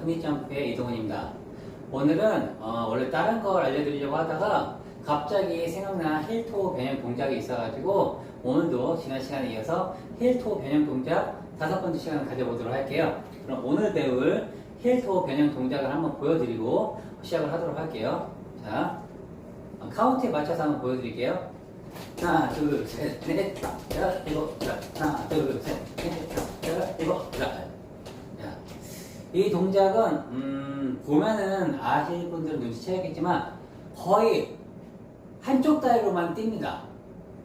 흔히점프의 이동훈입니다. 오늘은 어, 원래 다른 걸 알려드리려고 하다가 갑자기 생각난 힐토 변형 동작이 있어가지고 오늘도 지난 시간에 이어서 힐토 변형 동작 다섯 번째 시간을 가져보도록 할게요. 그럼 오늘 배울 힐토 변형 동작을 한번 보여드리고 시작을 하도록 할게요. 자, 어, 카운트에 맞춰서 한번 보여드릴게요. 하나, 둘, 셋, 넷, 다섯, 여섯, 일곱, 여덟. 하나, 둘, 셋, 넷, 다섯, 여섯, 일곱, 여덟. 자, 이 동작은 음, 보면은 아실 분들은 눈치채야겠지만 거의 한쪽 다리로만 뜁니다.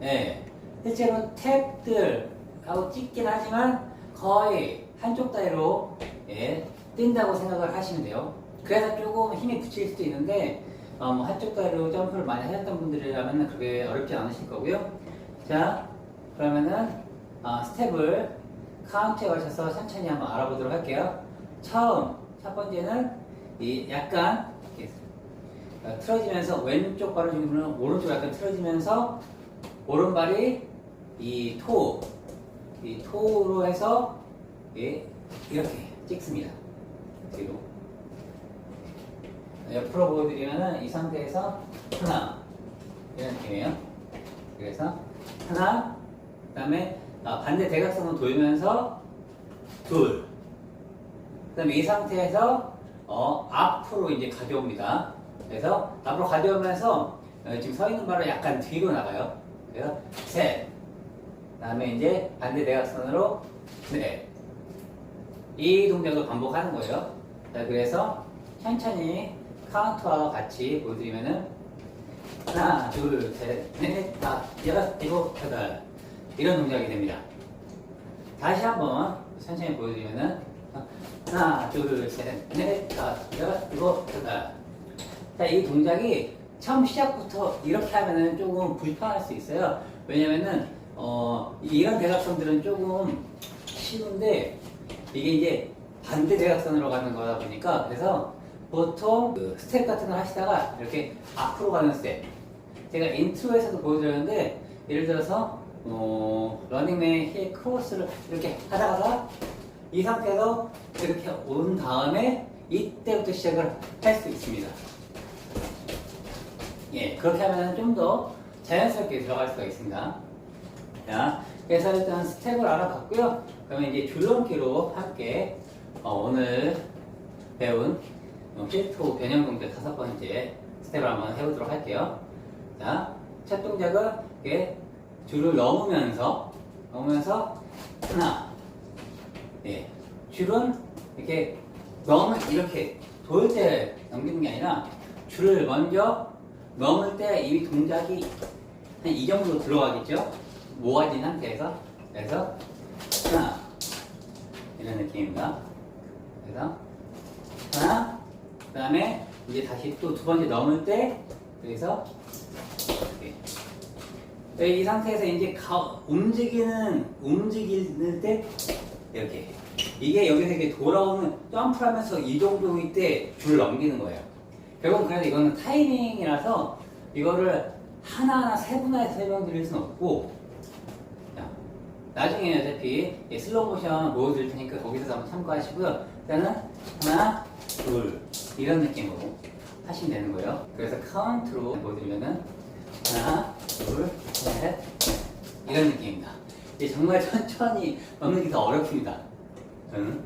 예. 실제로 탭들 하고 찍긴 하지만 거의 한쪽 다리로 예, 뛴다고 생각을 하시면 돼요. 그래서 조금 힘이 붙일 수도 있는데 어, 뭐 한쪽 다리로 점프를 많이 하셨던 분들이라면 그게 어렵지 않으실 거고요. 자, 그러면은 어, 스텝을 카운트에 걸쳐서 천천히 한번 알아보도록 할게요. 처음 첫 번째는 이 약간 어, 틀어지면서 왼쪽 발을 주면 오른쪽 약간 틀어지면서 오른발이 이 토, 이 토로 해서 예, 이렇게 찍습니다. 뒤로. 옆으로 보여드리면은 이 상태에서 하나 이런 느낌이에요. 그래서 하나, 그 다음에 아, 반대 대각선으로 돌면서 둘. 그다음에 이 상태에서 어, 앞으로 이제 가져옵니다. 그래서 앞으로 가져오면서 어, 지금 서 있는 발을 약간 뒤로 나가요. 그래서 셋. 그다음에 이제 반대 대각선으로 넷. 이 동작을 반복하는 거예요. 자, 그래서 천천히 카운트와 같이 보여드리면은 하나, 둘, 셋, 넷, 다섯, 여섯, 일곱, 여덟 이런 동작이 됩니다. 다시 한번 천천히 보여드리면은 하나, 둘, 셋, 넷, 다섯, 여섯, 일곱, 여덟 자, 이 동작이 처음 시작부터 이렇게 하면은 조금 불편할 수 있어요. 왜냐면은 어, 이런 대각선들은 조금 쉬운데 이게 이제 반대 대각선으로 가는 거다 보니까 그래서 보통 그 스텝 같은 걸 하시다가 이렇게 앞으로 가는 스텝 제가 인트로에서도 보여드렸는데 예를 들어서 어, 러닝맨 힐 크로스를 이렇게 하다가 이 상태에서 이렇게 온 다음에 이때부터 시작을 할 수 있습니다. 예, 그렇게 하면 좀 더 자연스럽게 들어갈 수가 있습니다. 자, 그래서 일단 스텝을 알아봤고요. 그러면 이제 줄넘기로 함께 어, 오늘 배운 어, 필토 변형 동작 다섯 번째 스텝을 한번 해보도록 할게요. 자, 첫 동작은 이렇게 줄을 넘으면서 넘으면서 하나, 예, 줄은 이렇게 넘을 이렇게 돌 때 넘기는 게 아니라 줄을 먼저 넘을 때 이 동작이 한 이 정도 들어가겠죠? 모아진 상태에서 그래서 하나 이런 느낌입니다. 그래서 하나 그 다음에 이제 다시 또 두 번째 넘을 때 여기서 이렇게 네, 이 상태에서 이제 가, 움직이는 움직일 때 이렇게 이게 여기서 이렇게 돌아오는 점프를 하면서 이 정도일 때 줄 넘기는 거예요. 결국 그래서 이거는 타이밍이라서 이거를 하나하나 세분화해서 설명드릴 수는 없고 자, 나중에 어차피 이 슬로우 모션 보여드릴 테니까 거기서 한번 참고하시고요. 일단은 하나, 둘 이런 느낌으로 하시면 되는 거예요. 그래서 카운트로 보여드리면은 하나, 둘, 셋 이런 느낌입니다. 이게 정말 천천히 넣는 게 더 어렵습니다. 저는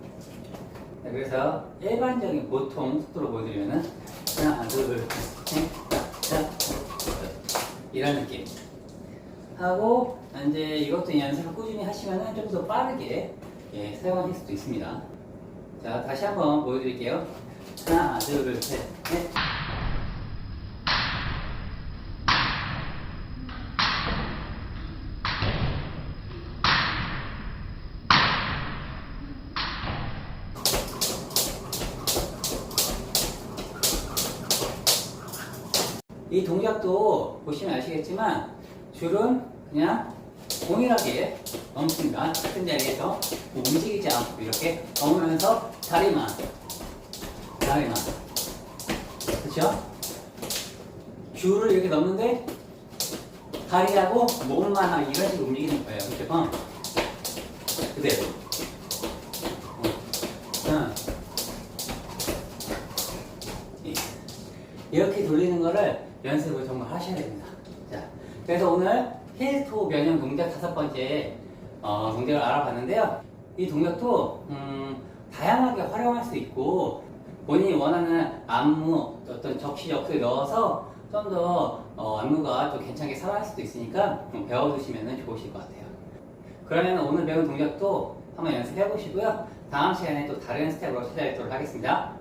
자, 그래서 일반적인 보통 속도로 보여드리면은 하나, 둘, 셋, 넷, 다섯, 이런 느낌 하고 이제 이것도 연습을 꾸준히 하시면은 좀 더 빠르게 예, 사용하실 수도 있습니다. 자 다시 한번 보여드릴게요. 하나, 둘, 셋, 넷. 이 동작도 보시면 아시겠지만 줄은 그냥 동일하게 넘습니다. 같은 자리에서 뭐 움직이지 않고 이렇게 넘으면서 다리만 다리만 그렇죠? 줄을 이렇게 넘는데 다리하고 몸만 이런 식으로 움직이는 거예요. 그렇죠? 그대로 어. 하나 이렇게 돌리는 거를 연습을 정말 하셔야 됩니다. 자, 그래서 오늘 힐토 변형 동작 다섯 번째 어, 동작을 알아봤는데요. 이 동작도 음, 다양하게 활용할 수 있고 본인이 원하는 안무 어떤 적시 역수에 넣어서 좀더 어, 안무가 좀 괜찮게 살아날 수도 있으니까 좀 배워두시면 좋으실 것 같아요. 그러면 오늘 배운 동작도 한번 연습해 보시고요. 다음 시간에 또 다른 스텝으로 찾아뵙도록 하겠습니다.